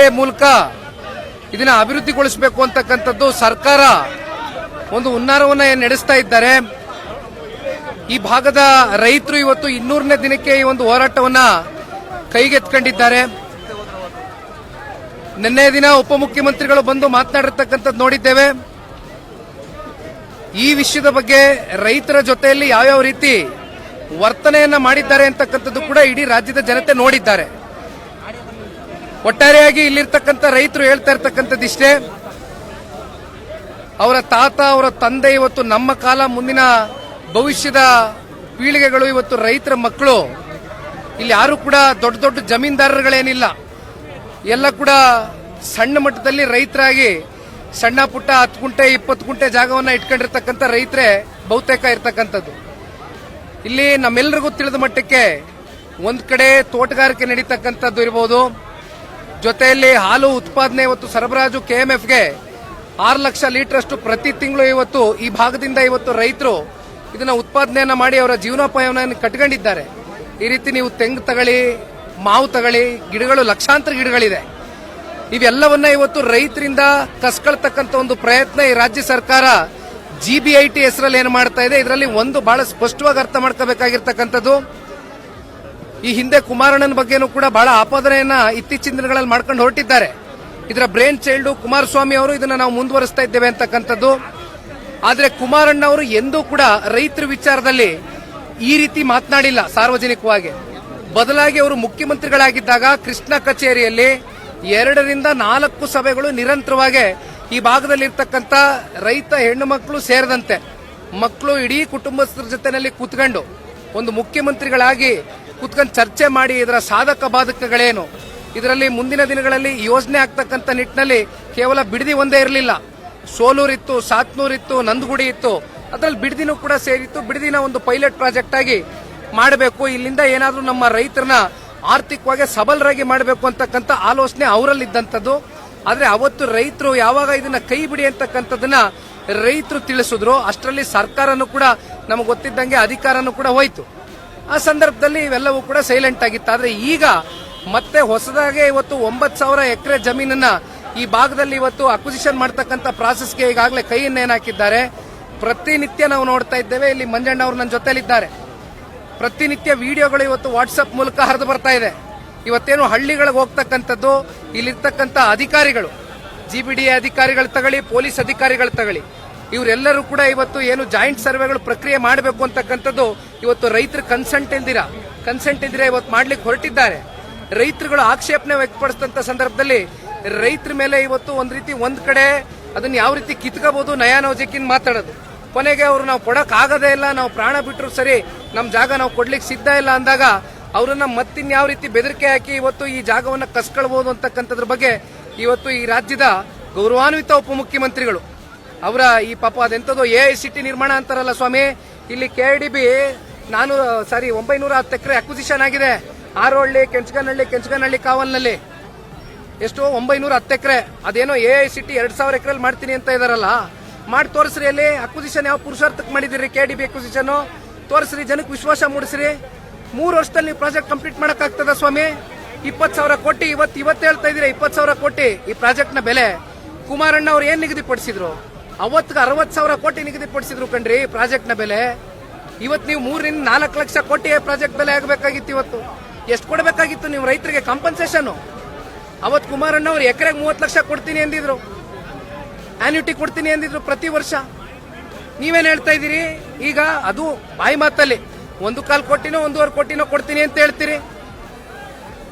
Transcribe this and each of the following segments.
K ಮೂಲಕ ಇದನ್ನ ಅಭಿವೃದ್ಧಿಗೊಳಿಸಬೇಕು ಅಂತಕ್ಕಂಥದ್ದು ಸರ್ಕಾರ ಒಂದು ಹುನ್ನಾರವನ್ನ ನಡೆಸ್ತಾ ಇದ್ದಾರೆ. ಈ ಭಾಗದ ರೈತರು ಇವತ್ತು ಇನ್ನೂರನೇ ದಿನಕ್ಕೆ ಈ ಒಂದು ಹೋರಾಟವನ್ನ ಕೈಗೆತ್ಕೊಂಡಿದ್ದಾರೆ ನಿನ್ನೆ ದಿನ ಉಪಮುಖ್ಯಮಂತ್ರಿಗಳು ಬಂದು ಮಾತನಾಡಿರ್ತಕ್ಕಂಥದ್ದು ನೋಡಿದ್ದೇವೆ. ಈ ವಿಷಯದ ಬಗ್ಗೆ ರೈತರ ಜೊತೆಯಲ್ಲಿ ಯಾವ್ಯಾವ ರೀತಿ ವರ್ತನೆಯನ್ನ ಮಾಡಿದ್ದಾರೆ ಅಂತಕ್ಕಂಥದ್ದು ಕೂಡ ಇಡೀ ರಾಜ್ಯದ ಜನತೆ ನೋಡಿದ್ದಾರೆ. ಒಟ್ಟಾರೆಯಾಗಿ ಇಲ್ಲಿರ್ತಕ್ಕಂಥ ರೈತರು ಹೇಳ್ತಾ ಇರ್ತಕ್ಕಂಥದ್ದಿಷ್ಟೇ ಅವರ ತಾತ, ಅವರ ತಂದೆ ಇವತ್ತು ನಮ್ಮ ಕಾಲ, ಮುಂದಿನ ಭವಿಷ್ಯದ ಪೀಳಿಗೆಗಳು, ಇವತ್ತು ರೈತರ ಮಕ್ಕಳು, ಇಲ್ಲಿ ಯಾರು ಕೂಡ ದೊಡ್ಡ ದೊಡ್ಡ ಜಮೀನ್ದಾರರುಗಳೇನಿಲ್ಲ. ಎಲ್ಲ ಕೂಡ ಸಣ್ಣ ಮಟ್ಟದಲ್ಲಿ ರೈತರಾಗಿ ಸಣ್ಣ ಪುಟ್ಟ ಹತ್ತು ಗುಂಟೆ, ಇಪ್ಪತ್ತು ಗುಂಟೆ ಜಾಗವನ್ನು ಇಟ್ಕೊಂಡಿರ್ತಕ್ಕಂಥ ರೈತರೇ ಬಹುತೇಕ ಇರ್ತಕ್ಕಂಥದ್ದು. ಇಲ್ಲಿ ನಮ್ಮೆಲ್ಲರಿಗೂ ತಿಳಿದ ಮಟ್ಟಕ್ಕೆ ಒಂದು ಕಡೆ ತೋಟಗಾರಿಕೆ ನಡೀತಕ್ಕಂಥದ್ದು ಇರಬಹುದು ಜೊತೆಯಲ್ಲಿ ಹಾಲು ಉತ್ಪಾದನೆ ಇವತ್ತು ಸರಬರಾಜು ಕೆಎಂಎಫ್ಗೆ ಆರು ಲಕ್ಷ ಲೀಟರ್ ಅಷ್ಟು ಪ್ರತಿ ತಿಂಗಳು ಇವತ್ತು ಈ ಭಾಗದಿಂದ ಇವತ್ತು ರೈತರು ಇದನ್ನ ಉತ್ಪಾದನೆಯನ್ನ ಮಾಡಿ ಅವರ ಜೀವನೋಪಾಯವನ್ನು ಕಟ್ಕೊಂಡಿದ್ದಾರೆ. ಈ ರೀತಿ ನೀವು ತೆಂಗು ತಗೊಳ್ಳಿ ಮಾವು ತಗೊಳ್ಳಿ ಗಿಡಗಳು, ಲಕ್ಷಾಂತರ ಗಿಡಗಳಿದೆ. ಇವೆಲ್ಲವನ್ನ ಇವತ್ತು ರೈತರಿಂದ ಕಸ್ಕೊಳ್ತಕ್ಕಂಥ ಒಂದು ಪ್ರಯತ್ನ ಈ ರಾಜ್ಯ ಸರ್ಕಾರ ಜಿಬಿಐಟಿ ಹೆಸರಲ್ಲಿ ಏನು ಮಾಡ್ತಾ ಇದೆ? ಇದರಲ್ಲಿ ಒಂದು ಬಹಳ ಸ್ಪಷ್ಟವಾಗಿ ಅರ್ಥ ಮಾಡ್ಕೋಬೇಕಾಗಿರ್ತಕ್ಕಂಥದ್ದು. ಈ ಹಿಂದೆ ಕುಮಾರಣ್ಣನ ಬಗ್ಗೆನೂ ಕೂಡ ಬಹಳ ಆಪಾದನೆಯನ್ನ ಇತ್ತೀಚಿನ ದಿನಗಳಲ್ಲಿ ಮಾಡ್ಕೊಂಡು ಹೊರಟಿದ್ದಾರೆ. ಇದರ ಬ್ರೇನ್ ಚೈಲ್ಡ್ ಕುಮಾರಸ್ವಾಮಿ ಅವರು ಇದನ್ನ ನಾವು ಮುಂದುವರಿಸ್ತಾ ಇದ್ದೇವೆ ಅಂತಕ್ಕಂಥದ್ದು. ಆದರೆ ಕುಮಾರಣ್ಣ ಅವರು ಎಂದೂ ಕೂಡ ರೈತರ ವಿಚಾರದಲ್ಲಿ ಈ ರೀತಿ ಮಾತನಾಡಿಲ್ಲ ಸಾರ್ವಜನಿಕವಾಗಿ. ಬದಲಾಗಿ ಅವರು ಮುಖ್ಯಮಂತ್ರಿಗಳಾಗಿದ್ದಾಗ ಕೃಷ್ಣ ಕಚೇರಿಯಲ್ಲಿ ಎರಡರಿಂದ ನಾಲ್ಕು ಸಭೆಗಳು ನಿರಂತರವಾಗಿ ಈ ಭಾಗದಲ್ಲಿರ್ತಕ್ಕಂಥ ರೈತ ಹೆಣ್ಣು ಮಕ್ಕಳು ಸೇರಿದಂತೆ ಮಕ್ಕಳು ಇಡೀ ಕುಟುಂಬಸ್ಥರ ಜೊತೆನಲ್ಲಿ ಕೂತ್ಕೊಂಡು ಒಂದು ಮುಖ್ಯಮಂತ್ರಿಗಳಾಗಿ ಕೂತ್ಕೊಂಡು ಚರ್ಚೆ ಮಾಡಿ ಇದರ ಸಾಧಕ ಬಾಧಕಗಳೇನು? ಇದರಲ್ಲಿ ಮುಂದಿನ ದಿನಗಳಲ್ಲಿ ಯೋಜನೆ ಆಗ್ತಕ್ಕಂಥ ನಿಟ್ಟಿನಲ್ಲಿ ಕೇವಲ ಬಿಡದಿ ಒಂದೇ ಇರಲಿಲ್ಲ. ಸೋಲೂರಿತ್ತು, ಸಾತ್ನೂರಿತ್ತು, ನಂದಗುಡಿ ಇತ್ತು. ಅದರಲ್ಲಿ ಬಿಡದಿನೂ ಕೂಡ ಸೇರಿತ್ತು. ಬಿಡದಿನ ಒಂದು ಪೈಲಟ್ ಪ್ರಾಜೆಕ್ಟ್ ಆಗಿ ಮಾಡಬೇಕು. ಇಲ್ಲಿಂದ ಏನಾದರೂ ನಮ್ಮ ರೈತರನ್ನ ಆರ್ಥಿಕವಾಗಿ ಸಬಲರಾಗಿ ಮಾಡಬೇಕು ಅಂತಕ್ಕಂಥ ಆಲೋಚನೆ ಅವರಲ್ಲಿದ್ದಂಥದ್ದು. ಆದ್ರೆ ಅವತ್ತು ರೈತರು ಯಾವಾಗ ಇದನ್ನ ಕೈ ಬಿಡಿ ಅಂತಕ್ಕಂಥದ್ದನ್ನ ರೈತರು ತಿಳಿಸಿದ್ರು. ಅಷ್ಟರಲ್ಲಿ ಸರ್ಕಾರನೂ ಕೂಡ ನಮಗೆ ಗೊತ್ತಿದ್ದಂಗೆ ಅಧಿಕಾರನೂ ಕೂಡ ಹೋಯ್ತು. ಆ ಸಂದರ್ಭದಲ್ಲಿ ಇವೆಲ್ಲವೂ ಕೂಡ ಸೈಲೆಂಟ್ ಆಗಿತ್ತು. ಆದರೆ ಈಗ ಮತ್ತೆ ಹೊಸದಾಗಿ ಇವತ್ತು ಒಂಬತ್ತು ಸಾವಿರ ಎಕರೆ ಜಮೀನನ್ನ ಈ ಭಾಗದಲ್ಲಿ ಇವತ್ತು ಅಕ್ವಿಸಿಷನ್ ಮಾಡ್ತಕ್ಕಂಥ ಪ್ರಾಸೆಸ್ಗೆ ಈಗಾಗಲೇ ಕೈಯನ್ನ ಹಾಕಿದ್ದಾರೆ? ಪ್ರತಿನಿತ್ಯ ನಾವು ನೋಡ್ತಾ ಇದ್ದೇವೆ. ಇಲ್ಲಿ ಮಂಜಣ್ಣ ಅವರು ನನ್ನ ಜೊತೆಲಿದ್ದಾರೆ ಪ್ರತಿನಿತ್ಯ ವಿಡಿಯೋಗಳು ಇವತ್ತು ವಾಟ್ಸಪ್ ಮೂಲಕ ಹರಿದು ಬರ್ತಾ ಇದೆ. ಇವತ್ತೇನು ಹಳ್ಳಿಗಳಿಗೆ ಹೋಗ್ತಕ್ಕಂಥದ್ದು, ಇಲ್ಲಿರ್ತಕ್ಕಂಥ ಅಧಿಕಾರಿಗಳು ಜಿ ಬಿ ಡಿ ಅಧಿಕಾರಿಗಳು ತಗೊಳ್ಳಿ, ಪೊಲೀಸ್ ಅಧಿಕಾರಿಗಳು ತಗೊಳ್ಳಿ. ಇವರೆಲ್ಲರೂ ಕೂಡ ಇವತ್ತು ಏನು ಜಾಯಿಂಟ್ ಸರ್ವೆಗಳು ಪ್ರಕ್ರಿಯೆ ಮಾಡಬೇಕು ಅಂತಕ್ಕಂಥದ್ದು ಇವತ್ತು ರೈತರ ಕನ್ಸೆಂಟ್ ಇಲ್ದಿರ ಕನ್ಸೆಂಟ್ ಎಂದಿರಾ ಇವತ್ತು ಮಾಡ್ಲಿಕ್ಕೆ ಹೊರಟಿದ್ದಾರೆ. ರೈತರುಗಳು ಆಕ್ಷೇಪಣೆ ವ್ಯಕ್ತಪಡಿಸಿದಂತ ಸಂದರ್ಭದಲ್ಲಿ ರೈತರ ಮೇಲೆ ಇವತ್ತು ಒಂದ್ ರೀತಿ ಒಂದ್ ಕಡೆ ಅದನ್ನ ಯಾವ ರೀತಿ ಕಿತ್ಕೋಬಹುದು ನಯಾನೋಜಕಿನ್ ಮಾತಾಡೋದು. ಕೊನೆಗೆ ಅವರು ನಾವು ಕೊಡಕ್ ಆಗದೇ ಇಲ್ಲ, ನಾವು ಪ್ರಾಣ ಬಿಟ್ಟರು ಸರಿ, ನಮ್ ಜಾಗ ನಾವು ಕೊಡ್ಲಿಕ್ಕೆ ಸಿದ್ಧ ಇಲ್ಲ ಅಂದಾಗ ಅವರನ್ನ ಮತ್ತಿನ್ಯಾವ ರೀತಿ ಬೆದರಿಕೆ ಹಾಕಿ ಇವತ್ತು ಈ ಜಾಗವನ್ನ ಕಸ್ಕೊಳ್ಬಹುದು ಅಂತಕ್ಕಂಥದ್ರ ಬಗ್ಗೆ ಇವತ್ತು ಈ ರಾಜ್ಯದ ಗೌರವಾನ್ವಿತ ಉಪಮುಖ್ಯಮಂತ್ರಿಗಳು ಅವರ ಈ ಪಾಪ ಅದೆಂತದೋ ಎ ಐ ಸಿಟಿ ನಿರ್ಮಾಣ ಅಂತಾರಲ್ಲ ಸ್ವಾಮಿ. ಇಲ್ಲಿ ಕೆ ಡಿ ಬಿ ನಾನು ಸಾರಿ ಒಂಬೈನೂರ ಹತ್ತು ಎಕರೆ ಅಕ್ವಿಸಿಷನ್ ಆಗಿದೆ. ಆರೋಹಳ್ಳಿ ಕೆಂಚಗನಹಳ್ಳಿ ಕೆಂಚಗನಹಳ್ಳಿ ಕಾವಲ್ನಲ್ಲಿ. ಎಷ್ಟು ಒಂಬೈನೂರ ಹತ್ತು ಎಕರೆ. ಅದೇನೋ ಎ ಐ ಸಿಟಿ ಎರಡು ಸಾವಿರ ಎಕರೆಲ್ಲಿ ಮಾಡ್ತೀನಿ ಅಂತ ಇದಾರಲ್ಲ. ಮಾಡಿ ತೋರಿಸ್ರಿ ಅಲ್ಲಿ. ಅಕ್ವಿಸಿಷನ್ ಯಾವ ಪುರುಷಾರ್ಥಕ್ಕೆ ಮಾಡಿದಿರಿ ಕೆ ಡಿ ಬಿ ಅಕ್ವಿಸಿಷನ್ ತೋರಿಸ್ರಿ, ಜನಕ್ಕೆ ವಿಶ್ವಾಸ ಮೂಡಿಸ್ರಿ. ಮೂರು ವರ್ಷದಲ್ಲಿ ನೀವು ಪ್ರಾಜೆಕ್ಟ್ ಕಂಪ್ಲೀಟ್ ಮಾಡೋಕ್ಕಾಗ್ತದ ಸ್ವಾಮಿ? ಇಪ್ಪತ್ತು ಸಾವಿರ ಕೋಟಿ, ಇವತ್ತು ಇವತ್ತು ಹೇಳ್ತಾ ಇದ್ದೀರಾ, ಇಪ್ಪತ್ತು ಸಾವಿರ ಕೋಟಿ ಈ ಪ್ರಾಜೆಕ್ಟ್ನ ಬೆಲೆ. ಕುಮಾರಣ್ಣ ಅವ್ರು ಏನು ನಿಗದಿಪಡಿಸಿದ್ರು? ಅವತ್ತಿಗೆ ಅರವತ್ತು ಸಾವಿರ ಕೋಟಿ ನಿಗದಿಪಡಿಸಿದ್ರು ಕಣ್ರಿ ಪ್ರಾಜೆಕ್ಟ್ನ ಬೆಲೆ. ಇವತ್ತು ನೀವು ಮೂರರಿಂದ ನಾಲ್ಕು ಲಕ್ಷ ಕೋಟಿ ಪ್ರಾಜೆಕ್ಟ್ ಬೆಲೆ ಆಗಬೇಕಾಗಿತ್ತು ಇವತ್ತು. ಎಷ್ಟು ಕೊಡಬೇಕಾಗಿತ್ತು ನೀವು ರೈತರಿಗೆ ಕಾಂಪನ್ಸೇಷನ್ ಅವತ್ತು ಕುಮಾರಣ್ಣ ಅವ್ರು ಎಕರೆಗೆ ಮೂವತ್ತು ಲಕ್ಷ ಕೊಡ್ತೀನಿ ಅಂದಿದ್ರು. ಆನ್ಯೂಟಿ ಕೊಡ್ತೀನಿ ಅಂದಿದ್ರು ಪ್ರತಿ ವರ್ಷ. ನೀವೇನು ಹೇಳ್ತಾ ಇದ್ದೀರಿ? ಈಗ ಅದು ಬಾಯಿ ಮಾತಲ್ಲಿ. ಒಂದು ಕಾಲು ಕೋಟಿನೋ ಒಂದೂವರೆ ಕೋಟಿನೋ ಕೊಡ್ತೀನಿ ಅಂತ ಹೇಳ್ತೀರಿ.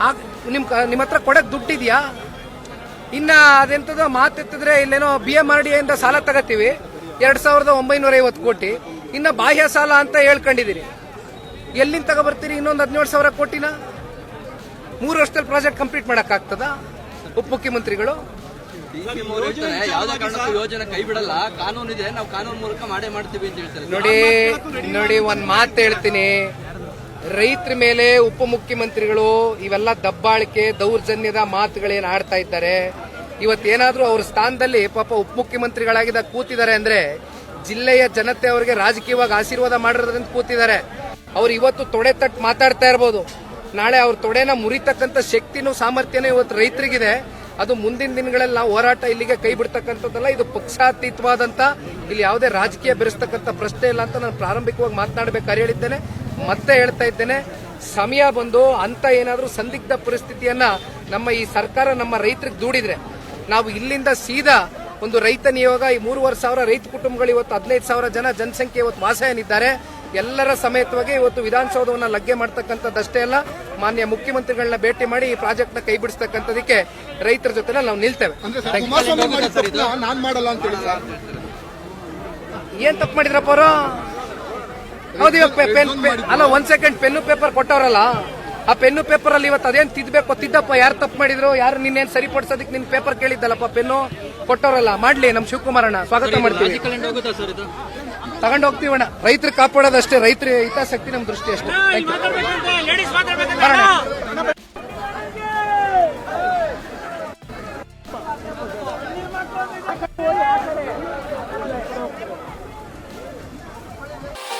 ಆಗ ನಿಮ್ ಕ- ನಿಮ್ಮ ಹತ್ರ ಕೊಡಕ್ ದುಡ್ಡಿದ್ಯಾ? ಇನ್ನ ಮಾತು ಮಾತೆತ್ತಿದ್ರೆ ಇಲ್ಲೇನೋ ಬಿ ಎಂ ಆರ್ ಡಿ ಇಂದ ಸಾಲ ತಗತ್ತೀವಿ ಎರಡ್ ಸಾವಿರದ ಒಂಬೈನೂರ ಐವತ್ತು ಕೋಟಿ. ಇನ್ನ ಬಾಹ್ಯ ಸಾಲ ಅಂತ ಹೇಳ್ಕೊಂಡಿದ್ದೀರಿ ಎಲ್ಲಿಂದ ತಗೊಬರ್ತೀರಿ? ಇನ್ನೊಂದು ಹದಿನೇಳು ಸಾವಿರ ಕೋಟಿನ? ಮೂರು ವರ್ಷದಲ್ಲಿ ಪ್ರಾಜೆಕ್ಟ್ ಕಂಪ್ಲೀಟ್ ಮಾಡಕ್ ಆಗ್ತದ ಉಪಮುಖ್ಯಮಂತ್ರಿಗಳು ಯೋಜನೆ ಕೈ ಬಿಡಲ್ಲ. ಕಾನೂನು ಇದೆ ನಾವು ಕಾನೂನು ಮೂಲಕ ಮಾಡೇ ಮಾಡ್ತೀವಿ ಅಂತ ಹೇಳ್ತಾರೆ. ನೋಡಿ ನೋಡಿ ಒಂದ್ ಮಾತು ಹೇಳ್ತೀನಿ. ರೈತರ ಮೇಲೆ ಉಪಮುಖ್ಯಮಂತ್ರಿಗಳು ಇವೆಲ್ಲ ದಬ್ಬಾಳಿಕೆ ದೌರ್ಜನ್ಯದ ಮಾತುಗಳೇನು ಆಡ್ತಾ ಇದ್ದಾರೆ. ಇವತ್ತೇನಾದ್ರೂ ಅವ್ರ ಸ್ಥಾನದಲ್ಲಿ ಪಾಪ ಉಪಮುಖ್ಯಮಂತ್ರಿಗಳಾಗಿದ್ದ ಕೂತಿದ್ದಾರೆ ಅಂದ್ರೆ ಜಿಲ್ಲೆಯ ಜನತೆ ಅವರಿಗೆ ರಾಜಕೀಯವಾಗಿ ಆಶೀರ್ವಾದ ಮಾಡಿರೋದ್ರಿಂದ ಕೂತಿದ್ದಾರೆ. ಅವ್ರು ಇವತ್ತು ತೊಡೆ ತಟ್ಟು ಮಾತಾಡ್ತಾ ಇರ್ಬೋದು. ನಾಳೆ ಅವ್ರ ತೊಡೆನ ಮುರಿತಕ್ಕಂಥ ಶಕ್ತಿನೂ ಸಾಮರ್ಥ್ಯನೂ ಇವತ್ತು ರೈತರಿಗಿದೆ. ಅದು ಮುಂದಿನ ದಿನಗಳಲ್ಲಿ ನಾವು ಹೋರಾಟ ಇಲ್ಲಿಗೆ ಕೈ ಬಿಡ್ತಕ್ಕಂಥದ್ದಲ್ಲ, ಇದು ಪಕ್ಷಾತೀತವಾದಂಥ, ಇಲ್ಲಿ ಯಾವುದೇ ರಾಜಕೀಯ ಬೆರೆಸ್ತಕ್ಕಂಥ ಪ್ರಶ್ನೆ ಇಲ್ಲ ಅಂತ ನಾನು ಪ್ರಾರಂಭಿಕವಾಗಿ ಮಾತನಾಡಬೇಕಾದ್ರೆ ಹೇಳಿದ್ದೇನೆ. ಮತ್ತೆ ಹೇಳ್ತಾ ಇದ್ದೇನೆ, ಸಮಯ ಬಂದು ಅಂತ ಏನಾದರೂ ಸಂದಿಗ್ಧ ಪರಿಸ್ಥಿತಿಯನ್ನ ನಮ್ಮ ಈ ಸರ್ಕಾರ ನಮ್ಮ ರೈತರಿಗೆ ದೂಡಿದ್ರೆ ನಾವು ಇಲ್ಲಿಂದ ಸೀದಾ ಒಂದು ರೈತ ನಿಯೋಗ ಈ ಮೂರುವರೆ ಸಾವಿರ ರೈತ ಕುಟುಂಬಗಳು ಇವತ್ತು ಹದಿನೈದು ಸಾವಿರ ಜನ ಜನಸಂಖ್ಯೆ ಇವತ್ತು ವಾಸ ಏನಿದ್ದಾರೆ ಎಲ್ಲರ ಸಮೇತವಾಗಿ ಇವತ್ತು ವಿಧಾನಸೌಧವನ್ನು ಲಗ್ಗೆ ಮಾಡ್ತಕ್ಕಂಥದ್ದಷ್ಟೇ ಅಲ್ಲ ಮಾನ್ಯ ಮುಖ್ಯಮಂತ್ರಿಗಳನ್ನ ಭೇಟಿ ಮಾಡಿ ಈ ಪ್ರಾಜೆಕ್ಟ್ನ ನ ಕೈ ಬಿಡಿಸ್ತಕ್ಕಂಥದಕ್ಕೆ ರೈತರ ಜೊತೆ ನಾವು ನಿಲ್ತೇವೆ. ಏನ್ ತಪ್ಪು ಮಾಡಿದ್ರಪ್ಪ ಅವರು? ಹೌದು ಅಲ್ಲ ಒಂದ್ ಸೆಕೆಂಡ್ ಪೆನ್ನು ಪೇಪರ್ ಕೊಟ್ಟವ್ರಲ್ಲ. ಆ ಪೆನ್ನು ಪೇಪರ್ ಅಲ್ಲಿ ಇವತ್ತು ಅದೇನ್ ತಿದ್ಬೇಕು ತಿದ್ದಪ್ಪ ಯಾರು ತಪ್ಪು ಮಾಡಿದ್ರು? ಯಾರು ನಿನ್ನೇನ್ ಸರಿಪಡಿಸೋದಕ್ಕೆ ನಿನ್ ಪೇಪರ್ ಕೇಳಿದ್ದಲ್ಲಪ್ಪ ಪೆನ್ನು? ಕೊಟ್ಟವ್ರಲ್ಲ ಮಾಡ್ಲಿ ನಮ್ ಶಿವಕುಮಾರಣ್ಣ. ಸ್ವಾಗತ ಮಾಡ್ತೀವಿ. ತಗೊಂಡ್ ಹೋಗ್ತೀವಿ ಅಣ್ಣ. ರೈತರು ಕಾಪಾಡೋದಷ್ಟೇ ರೈತರ ಹಿತಾಸಕ್ತಿ ನಮ್ ದೃಷ್ಟಿ ಅಷ್ಟೇ